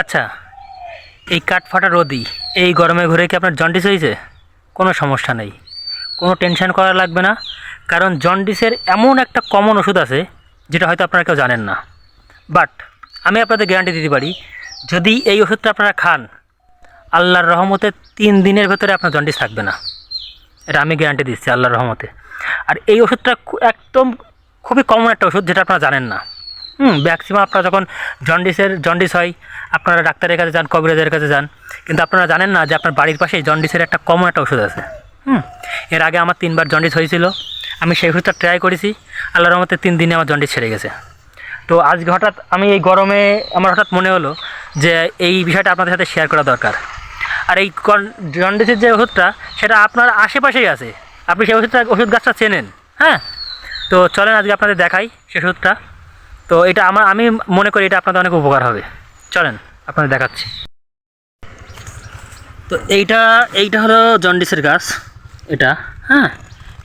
আচ্ছা এই কাঠফাটা রোদি এই গরমে ঘুরে কি আপনার জন্ডিস হয়েছে? কোনো সমস্যা নেই। কোনো টেনশন করা লাগবে না, কারণ জন্ডিসের এমন একটা কমন ওষুধ আছে, যেটা হয়তো আপনারা কেউ জানেন না। বাট, আমি আপনাদের গ্যারান্টি দিতে পারি, যদি এই ওষুধটা আপনারা খান, আল্লাহর রহমতে তিন দিনের ভেতরে আপনার জন্ডিস থাকবে না। এটা আমি গ্যারান্টি দিচ্ছি আল্লাহর রহমতে। আর এই ওষুধটা একদম খুবই কমন একটা ওষুধ, যেটা আপনারা জানেন না। হুম ম্যাক্সিমাম আপনারা যখন জন্ডিসের জন্ডিস হয়, আপনারা ডাক্তারের কাছে যান, কবিরাজের কাছে যান। কিন্তু আপনারা জানেন না যে আপনার বাড়ির পাশেই জন্ডিসের একটা কমন একটা ওষুধ আছে। হুম, এর আগে আমার তিনবার জন্ডিস হয়েছিল। আমি সেই ওষুধটা ট্রাই করেছি। আল্লাহর রহমতে তিন দিনে আমার জন্ডিস ছেড়ে গেছে। তো আজকে হঠাৎ আমি এই গরমে, আমার হঠাৎ মনে হলো যে এই বিষয়টা আপনাদের সাথে শেয়ার করা দরকার। আর এই জন্ডিসের যে ওষুধটা, সেটা আপনার আশেপাশেই আছে। আপনি সেই ওষুধটা, ওষুধ গাছটা চেনেন। হ্যাঁ? তো চলেন আজকে আপনাদের দেখাই সেই ওষুধটা। তো এটা আমার, আমি মনে করি এটা আপনাদের অনেক উপকার হবে। চলেন, আপনাদের দেখাচ্ছি। তো এইটা এইটা হলো জন্ডিসের গাছ, এটা হ্যাঁ?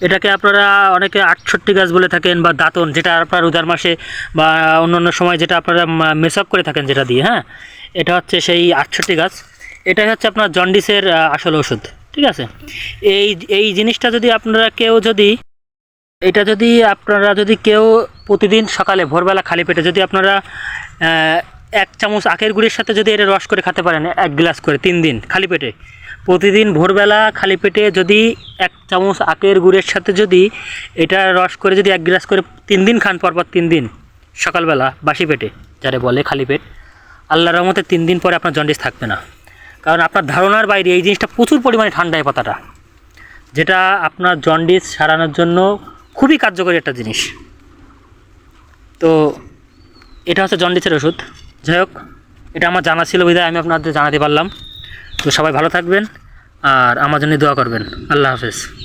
এটাকে আপনারা অনেকে আটষট্টি গাছ বলে থাকেন বা দাঁতন, যেটা আপনার উদার মাসে বা অন্য অন্য সময় যেটা আপনারা মেসআপ করে থাকেন যেটা দিয়ে হ্যাঁ? এটা হচ্ছে সেই আটষট্টি গাছ। এটাই হচ্ছে আপনার জন্ডিসের আসল ওষুধ, ঠিক আছে? এই এই জিনিসটা যদি আপনারা কেউ যদি এটা যদি আপনারা যদি কেউ প্রতিদিন সকালে ভোরবেলা খালি পেটে যদি আপনারা এক চামচ আখের গুড়ির সাথে যদি এটা রস করে খেতে পারেন, এক গ্লাস করে, তিন দিন খালি পেটে। প্রতিদিন ভোরবেলা খালি পেটে যদি এক চামচ আখের গুড়ের সাথে যদি এটা রস করে যদি এক গ্লাস করে তিন দিন খান, পরপর তিন দিন, সকালবেলা বাসি পেটে, যারে বলে খালি পেট, আল্লাহর রহমতে তিন দিন পরে আপনার জন্ডিস থাকবে না। কারণ আপনার ধারণার বাইরে এই জিনিসটা প্রচুর পরিমাণে ঠান্ডা এই পাতাটা, যেটা আপনার জন্ডিস সারানোর জন্য খুবই কার্যকরী একটা জিনিস। তো এটা হচ্ছে জন্ডিসের ওষুধ। যাই হোক, এটা আমার জানা ছিল বিধায় আমি আপনাদের জানাতে পারলাম। তো সবাই ভালো থাকবেন আর আমার জন্য দোয়া করবেন। আল্লাহ হাফেজ।